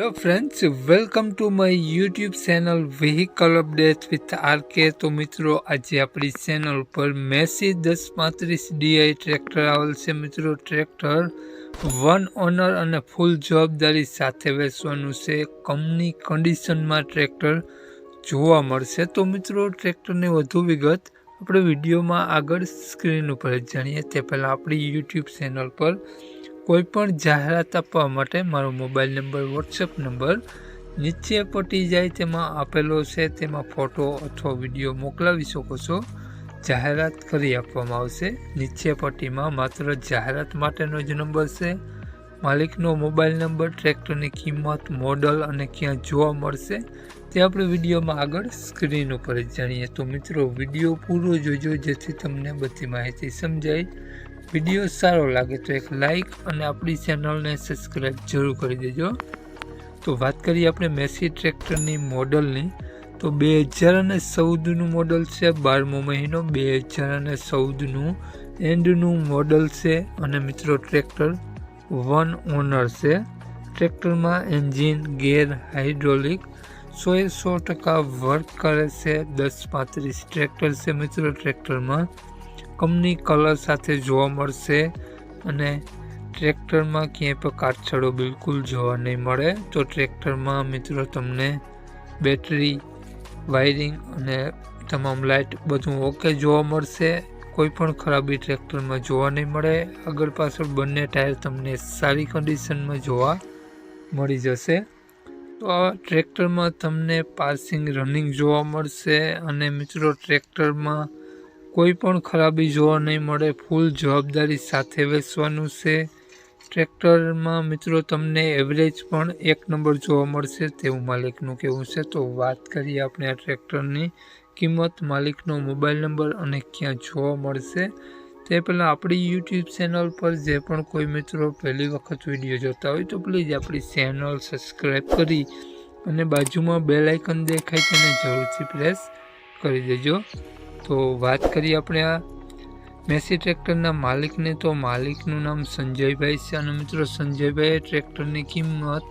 Hello friends welcome to my YouTube channel vehicle update with RK તો મિત્રો આજે આપણી ચેનલ પર મેસી દસ પાંત્રીસ ડીઆઈ ટ્રેક્ટર આવેલ છે મિત્રો ટ્રેક્ટર વન ઓનર અને ફૂલ જવાબદારી સાથે વેચવાનું છે કંપની કન્ડિશનમાં ટ્રેક્ટર જોવા મળશે તો મિત્રો ટ્રેક્ટરની વધુ વિગત આપણે વિડીયોમાં આગળ સ્ક્રીન ઉપર જાણીએ, તે પહેલાં આપણી યુટ્યુબ ચેનલ પર કોઈ પણ જાહેરાત આપવા માટે મારો મોબાઈલ નંબર વોટ્સએપ નંબર નીચે પટી જાય તેમાં આપેલો છે. તેમાં ફોટો અથવા વીડિયો મોકલાવી શકો છો. જાહેરાત કરી આપવામાં આવશે. નીચે પટ્ટીમાં માત્ર જાહેરાત માટેનો જ નંબર છે. માલિકનો મોબાઈલ નંબર, ટ્રેક્ટરની કિંમત, મોડલ અને ક્યાં જોવા મળશે તે આપણે વિડીયોમાં આગળ સ્ક્રીન ઉપર જ જાણીએ. તો મિત્રો, વીડિયો પૂરો જોજો જેથી તમને બધી માહિતી સમજાય. વીડિયો સારો લાગે તો એક લાઈક અને આપણી ચેનલને સબસ્ક્રાઈબ જરૂર કરી દેજો. તો વાત કરીએ આપણે મેસી ટ્રેક્ટરની મોડલની. તો બે હજાર અને ચૌદનું મોડલ છે, બારમો મહિનો. બે હજાર અને ચૌદનું એન્ડનું મોડલ છે અને મિત્રો ટ્રેક્ટર વન ઓનર છે. ટ્રેક્ટરમાં એન્જિન, ગેર હાઇડ્રોલિક સોએ સો ટકા વર્ક કરે છે. દસ પાંત્રીસ ટ્રેક્ટર છે મિત્રો ટ્રેક્ટરમાં. કંપની કલર સાથે જોવા મળશે અને ટ્રેક્ટરમાં ક્યાંય પણ કાટછડો બિલકુલ જોવા નહીં મળે. તો ટ્રેક્ટરમાં મિત્રો તમને બેટરી, વાયરિંગ અને તમામ લાઇટ બધું ઓકે જોવા મળશે. કોઈ પણ ખરાબી ટ્રેક્ટરમાં જોવા નહીં મળે. આગળ પાછળ બંને ટાયર તમને સારી કન્ડિશનમાં જોવા મળી જશે. તો આ ટ્રેક્ટરમાં તમને પાસિંગ રનિંગ જોવા મળશે અને મિત્રો ટ્રેક્ટરમાં કોઈ પણ ખરાબી જોવા નહીં મળે. ફૂલ જવાબદારી સાથે વેચવાનું છે. ટ્રેક્ટરમાં મિત્રો તમને એવરેજ પણ એક નંબર જોવા મળશે તેવું માલિકનું કહેવું છે. તો વાત કરીએ આપણે આ ટ્રેક્ટરની કિંમત, માલિકનો મોબાઈલ નંબર અને ક્યાં જોવા મળશે. તે પહેલાં આપણી યુટ્યુબ ચેનલ પર જે પણ કોઈ મિત્રો પહેલી વખત વીડિયો જોતા હોય તો પ્લીઝ આપણી ચેનલ સબસ્ક્રાઈબ કરી અને બાજુમાં બે લાઇકન દેખાય તેને જરૂરથી પ્રેસ કરી દેજો. તો વાત કરીએ આપણે આ મેસી ટ્રેક્ટરના માલિકને. તો માલિકનું નામ સંજયભાઈ છે અને મિત્રો સંજયભાઈએ ટ્રેક્ટરની કિંમત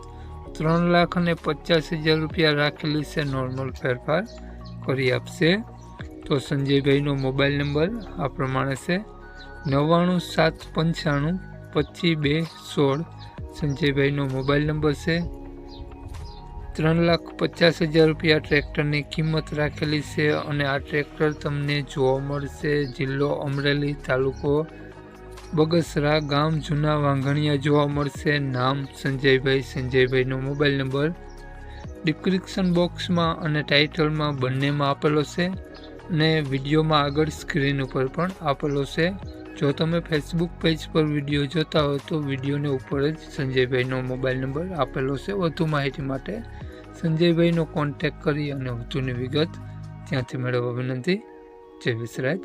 ત્રણ લાખ અને પચાસ હજાર રૂપિયા રાખેલી છે. નોર્મલ ફેરફાર કરી આપશે. તો સંજયભાઈનો મોબાઈલ નંબર આ પ્રમાણે છે. નવ્વાણું સાત પંચાણું પચીસ બે સોળ. સંજયભાઈનો મોબાઈલ નંબર છે ત્રણ લાખ પચાસ હજાર રૂપિયા ટ્રેક્ટરની કિંમત રાખેલી છે અને આ ટ્રેક્ટર તમને જોવા મળશે. જિલ્લો અમરેલી તાલુકો બગસરા ગામ જૂના વાંઘણિયા જોવા મળશે. નામ સંજયભાઈ. સંજયભાઈનો મોબાઈલ નંબર ડિસ્ક્રિપ્શન બોક્સમાં અને ટાઇટલમાં બંનેમાં આપેલો છે અને વિડીયોમાં આગળ સ્ક્રીન ઉપર પણ આપેલો છે. જો તમે ફેસબુક પેજ પર વીડિયો જોતા હો તો વિડીયોને ઉપર જ સંજયભાઈનો મોબાઈલ નંબર આપેલો છે. વધુ માહિતી માટે સંજયભાઈનો કોન્ટેક કરી અને વધુની વિગત ત્યાંથી મેળવવા વિનંતી. જય વિસરાજ.